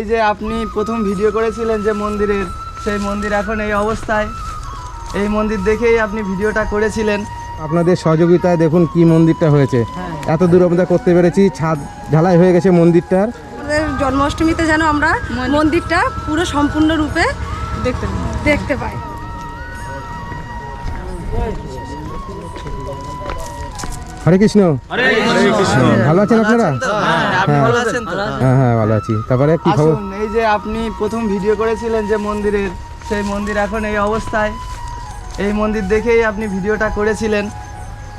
এই যে আপনি প্রথম ভিডিও করেছিলেন যে মন্দিরের সেই মন্দির এখন এই অবস্থায়। এই মন্দির দেখেই আপনি ভিডিওটা করেছিলেন। আপনাদের সহযোগিতায় দেখুন কি মন্দিরটা হয়েছে। এত দূর আমরা করতে পেরেছি ছাদ ঢালাই হয়ে গেছে মন্দিরটার। আমাদের জন্মাষ্টমীতে যেন আমরা মন্দিরটা পুরো সম্পূর্ণ রূপে দেখতে দেখতে পাই। হরে কৃষ্ণ। ভালো আছেন আপনারা? আপনি ভালো আছেন হ্যাঁ হ্যাঁ ভালো আছি। তারপরে কি খবর? এই যে আপনি প্রথম ভিডিও করেছিলেন যে মন্দিরের সেই মন্দির এখন এই অবস্থায়। এই মন্দির দেখেই আপনি ভিডিওটা করেছিলেন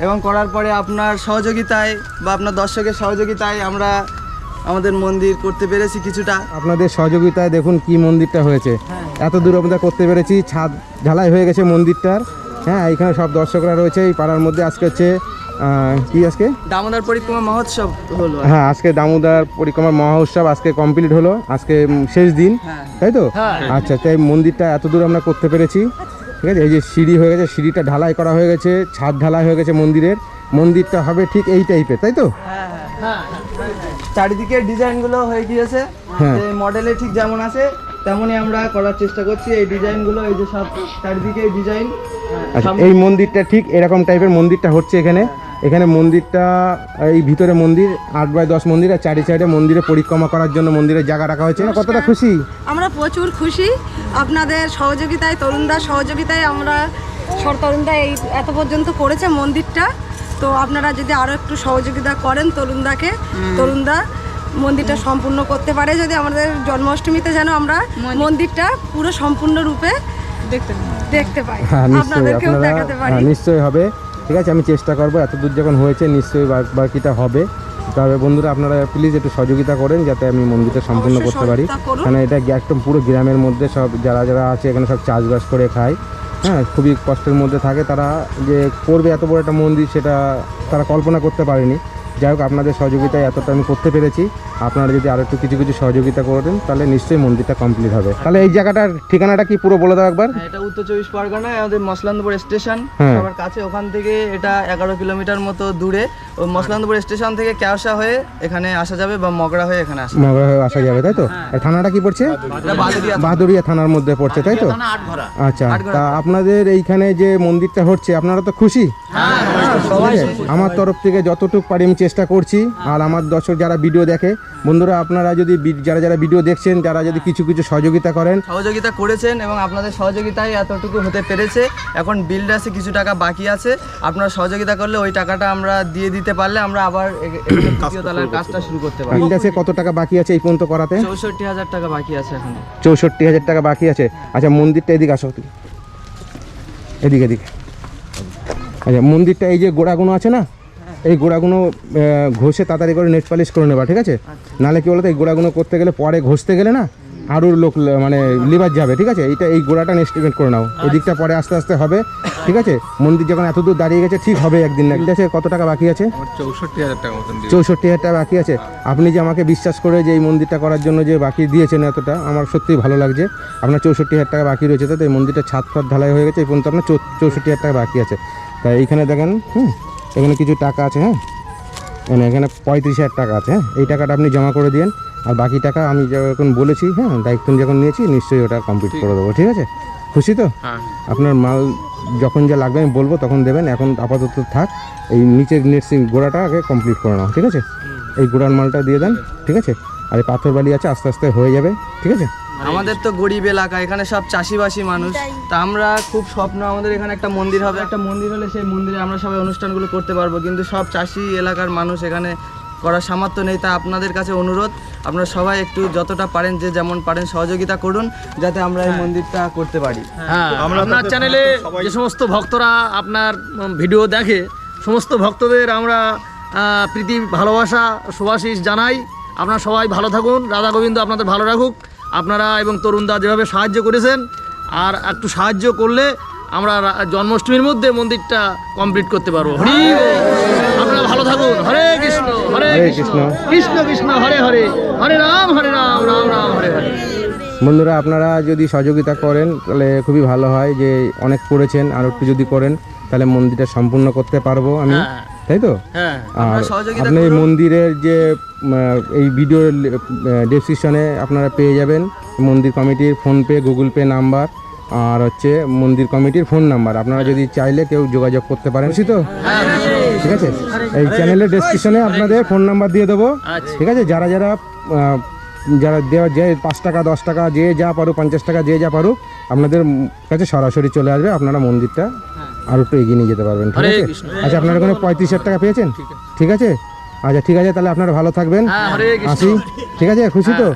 এবং করার পরে আপনার সহযোগিতায় বা আপনার দর্শকের সহযোগিতায় আমরা আমাদের মন্দির করতে পেরেছি কিছুটা। আপনাদের সহযোগিতায় দেখুন কি মন্দিরটা হয়েছে। এত দূর আমরা করতে পেরেছি ছাদ ঢালাই হয়ে গেছে মন্দিরটার। হ্যাঁ এখানে সব দর্শকরা রয়েছে এই পাড়ার মধ্যে আজকে হচ্ছে কি আজকে? দামোদর পরিক্রমা মহোৎসব হলো হ্যাঁ আজকে দামোদর পরিক্রমা মহোৎসব আজকে কমপ্লিট হলো। আজকে শেষ দিন হ্যাঁ। তাই তো? আচ্ছা তাই মন্দিরটা এত দূর আমরা করতে পেরেছি। ঠিক আছে এই যে সিঁড়ি হয়ে গেছে সিঁড়িটা ঢালাই করা হয়ে গেছে ছাদ ঢালাই হয়ে গেছে মন্দিরের। মন্দিরটা হবে ঠিক এই টাইপের তাই তো? চারিদিকে ডিজাইনগুলো হয়ে গিয়েছে। হ্যাঁ। মডেলে ঠিক যেমন আছে তেমনই আমরা করার চেষ্টা করছি। এই ডিজাইনগুলো এই যে সব চারিদিকে ডিজাইন। আচ্ছা এই মন্দিরটা ঠিক এরকম টাইপের মন্দিরটা হচ্ছে এখানে। এখানে মন্দিরটা এই ভিতরে মন্দির আট বাই দশ মন্দির আর চারি সাইডে মন্দিরে পরিক্রমা করার জন্য মন্দিরের জায়গা রাখা হয়েছে। কতটা খুশি? আমরা প্রচুর খুশি। আপনাদের সহযোগিতায় তরুণদার সহযোগিতায় আমরা সর তরুণদা এই এত পর্যন্ত করেছে মন্দিরটা। তো আপনারা যদি আরও একটু সহযোগিতা করেন তরুণদাকে তরুণদা মন্দিরটা সম্পূর্ণ করতে পারে। যদি আমাদের জন্মাষ্টমীতে যেন আমরা মন্দিরটা পুরো সম্পূর্ণ রূপে দেখতে দেখতে পাই। হ্যাঁ আপনাদেরকেও দেখাতে পারি। হ্যাঁ নিশ্চয়ই হবে। ঠিক আছে আমি চেষ্টা করব এত দূর যখন হয়েছে নিশ্চয়ই বাকিটা হবে। তবে বন্ধুরা আপনারা প্লিজ একটু সহযোগিতা করেন যাতে আমি মন্দিরটা সম্পূর্ণ করতে পারি। কারণ এটা একদম পুরো গ্রামের মধ্যে সব যারা যারা আছে এখানে সব চাষবাস করে খায়। হ্যাঁ খুবই কষ্টের মধ্যে থাকে। তারা যে করবে এত বড় একটা মন্দির সেটা তারা কল্পনা করতে পারেনি। যাই হোক আপনাদের সহযোগিতায় এতটা আমি করতে পেরেছি। আপনারা যদি আরও একটু কিছু কিছু সহযোগিতা করেন তাহলে নিশ্চয়ই মন্দিরটা কমপ্লিট হবে। তাহলে এই জায়গাটার ঠিকানাটা কি পুরো বলে দাও একবার? হ্যাঁ, এটা উত্তর চব্বিশ পরগনায় আমাদের মসলান্দপুর স্টেশন। হ্যাঁ। সবার কাছে ওখান থেকে এটা এগারো কিলোমিটার মতো দূরে। ওই মসলান্দপুর স্টেশন থেকে ক্যাওসা হয়ে এখানে আসা যাবে বা মগরা হয়ে এখানে আসা মগরা হয়ে আসা যাবে তাই তো? থানাটা কি পড়ছে? বাদুড়িয়া থানার মধ্যে পড়ছে তাই তো? আচ্ছা তা আপনাদের এইখানে যে মন্দিরটা হচ্ছে আপনারা তো খুশি? আছে? আমার তরফ থেকে যতটুকু পারি আমি চেষ্টা করছি আর আমার দর্শক যারা ভিডিও দেখে বন্ধুরা আপনারা যদি বি- যারা যারা ভিডিও দেখছেন যারা যদি কিছু কিছু সহযোগিতা করেন। সহযোগিতা করেছেন এবং আপনাদের সহযোগিতায় এতটুকু হতে পেরেছে। এখন বিলটা আছে কিছু টাকা বাকি আছে। আপনারা সহযোগিতা করলে ওই টাকাটা আমরা দিয়ে দিতে পারলে আমরা আবার তলার কাজটা শুরু করতে পারি ইন্ডাসে কত টাকা বাকি আছে এই পর্যন্ত করাতে? চৌষট্টি হাজার টাকা বাকি আছে এখন। চৌষট্টি হাজার টাকা বাকি আছে। আচ্ছা মন্দিরটা এদিকে আসো তুমি। এদিকে এদিকে। আচ্ছা মন্দিরটা এই যে গোড়াগুলো আছে না? এই গোড়াগুলো আহ, ঘষে তাড়াতাড়ি করে নেট পালিশ করে নেবা ঠিক আছে? নাহলে কি বলতো এই গোড়াগুলো করতে গেলে পরে ঘষতে গেলে না আরও লোক মানে লিভার যাবে ঠিক আছে? এইটা এই গোড়াটা এস্টিমেট করে নাও। এদিকটা পরে আস্তে আস্তে হবে ঠিক আছে? মন্দির যখন এত দূর দাঁড়িয়ে গেছে ঠিক হবে একদিন না। ঠিক আছে? কত টাকা বাকি আছে? চৌষট্টি হাজার টাকা চৌষট্টি হাজার টাকা বাকি আছে। আপনি যে আমাকে বিশ্বাস করে যে এই মন্দিরটা করার জন্য যে বাকি দিয়েছেন এতটা আমার সত্যিই ভালো লাগছে। আপনার চৌষট্টি হাজার টাকা বাকি রয়েছে তো এই মন্দিরটা ছাদ ফাদ ঢালাই হয়ে গেছে এই পর্যন্ত আপনার চৌষট্টি হাজার টাকা বাকি আছে। তাই এইখানে দেখেন হুম এখানে কিছু টাকা আছে হ্যাঁ? মানে এখানে পঁয়ত্রিশ হাজার টাকা আছে হ্যাঁ? এই টাকাটা আপনি জমা করে দিন আর বাকি টাকা আমি যখন বলেছি হ্যাঁ দায়িত্ব যখন নিয়েছি নিশ্চয়ই ওটা কমপ্লিট করে দেবো ঠিক আছে? খুশি তো? হ্যাঁ আপনার মাল যখন যা লাগবে আমি বলব তখন দেবেন এখন আপাতত থাক এই নিচের নেটসিং গোড়াটা আগে কমপ্লিট করে নাও ঠিক আছে? এই গোড়ার মালটা দিয়ে দেন ঠিক আছে? আর এই পাথর বালি আছে আস্তে আস্তে হয়ে যাবে ঠিক আছে? আমাদের তো গরিব এলাকা এখানে সব চাষিবাসী মানুষ। তা আমরা খুব স্বপ্ন আমাদের এখানে একটা মন্দির হবে। একটা মন্দির হলে সেই মন্দিরে আমরা সবাই অনুষ্ঠানগুলো করতে পারব কিন্তু সব চাষি এলাকার মানুষ এখানে করার সামর্থ্য নেই। তা আপনাদের কাছে অনুরোধ আপনারা সবাই একটু যতটা পারেন যে যেমন পারেন সহযোগিতা করুন যাতে আমরা এই মন্দিরটা করতে পারি। হ্যাঁ আপনার চ্যানেলে যে সমস্ত ভক্তরা আপনার ভিডিও দেখে সমস্ত ভক্তদের আমরা প্রীতি ভালোবাসা সুভাষিস জানাই। আপনারা সবাই ভালো থাকুন। রাধা গোবিন্দ আপনাদের ভালো রাখুক। আপনারা এবং তরুণদা যেভাবে সাহায্য করেছেন আর একটু সাহায্য করলে আমরা জন্মাষ্টমীর মধ্যে মন্দিরটা কমপ্লিট করতে পারব। হরি আপনারা ভালো থাকুন। হরে কৃষ্ণ হরে কৃষ্ণ। কৃষ্ণ। কৃষ্ণ হরে হরে। হরে রাম হরে রাম রাম রাম হরে হরে। বন্ধুরা আপনারা যদি সহযোগিতা করেন তাহলে খুবই ভালো হয় যে অনেক করেছেন আর একটু যদি করেন তাহলে মন্দিরটা সম্পূর্ণ করতে পারব আমি। হ্যাঁ। তাই তো? হ্যাঁ। আর আপনি এই মন্দিরের যে এই ভিডিও ডেসক্রিপশনে আপনারা পেয়ে যাবেন মন্দির কমিটির ফোনপে গুগল পে নাম্বার আর হচ্ছে মন্দির কমিটির ফোন নাম্বার। আপনারা যদি চাইলে কেউ যোগাযোগ করতে পারেন। তো ঠিক আছে? এই চ্যানেলের ডেসক্রিপশনে আপনাদের ফোন নাম্বার দিয়ে দেবো। ঠিক আছে? যারা যারা যারা দেওয়া যে পাঁচ টাকা দশ টাকা যে যা পারুক পঞ্চাশ টাকা যে যা পারুক আপনাদের কাছে সরাসরি চলে আসবে। আপনারা মন্দিরটা আর একটু এগিয়ে নিয়ে যেতে পারবেন। ঠিক আছে? আচ্ছা আপনারা ওখানে পঁয়ত্রিশ হাজার টাকা পেয়েছেন? ঠিক আছে? আচ্ছা ঠিক আছে তাহলে আপনারা ভালো থাকবেন। হ্যাঁ আসি। ঠিক আছে খুশি তো?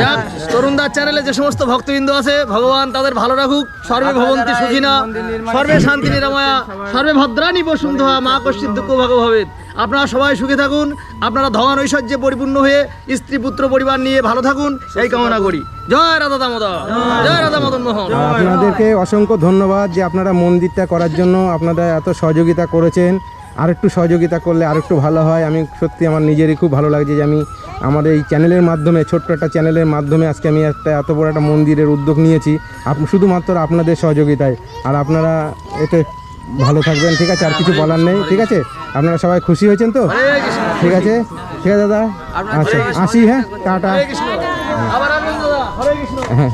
যাক তরুণদার চ্যানেলে যে সমস্ত ভক্তবৃন্দ আছে ভগবান তাদের ভালো রাখুক। সর্বে ভবন্তি সুখিনা সর্বে শান্তি নিরাময়া সর্বে ভদ্রাণী বসুন্ধরা মা কশ্চিত দুঃখ ভাগভাবেদ আপনারা সবাই সুখে থাকুন আপনারা ধন ঐশ্বর্যে পরিপূর্ণ হয়ে স্ত্রী পুত্র পরিবার নিয়ে ভালো থাকুন এই কামনা করি। জয় রাধা দামোদর জয় রাধা মদন মোহন। আপনাদেরকে অসংখ্য ধন্যবাদ যে আপনারা মন্দিরটা করার জন্য আপনারা এত সহযোগিতা করেছেন। আর একটু সহযোগিতা করলে আর একটু ভালো হয়। আমি সত্যি আমার নিজেরই খুব ভালো লাগছে যে আমি আমার এই চ্যানেলের মাধ্যমে ছোট্ট একটা চ্যানেলের মাধ্যমে আজকে আমি একটা এত বড় একটা মন্দিরের উদ্যোগ নিয়েছি। আপ শুধুমাত্র আপনাদের সহযোগিতায়। আর আপনারা এতে ভালো থাকবেন ঠিক আছে? আর কিছু বলার নেই ঠিক আছে? আপনারা সবাই খুশি হয়েছেন তো? ঠিক আছে? ঠিক আছে দাদা? আচ্ছা আসি হ্যাঁ? টাটা। হ্যাঁ।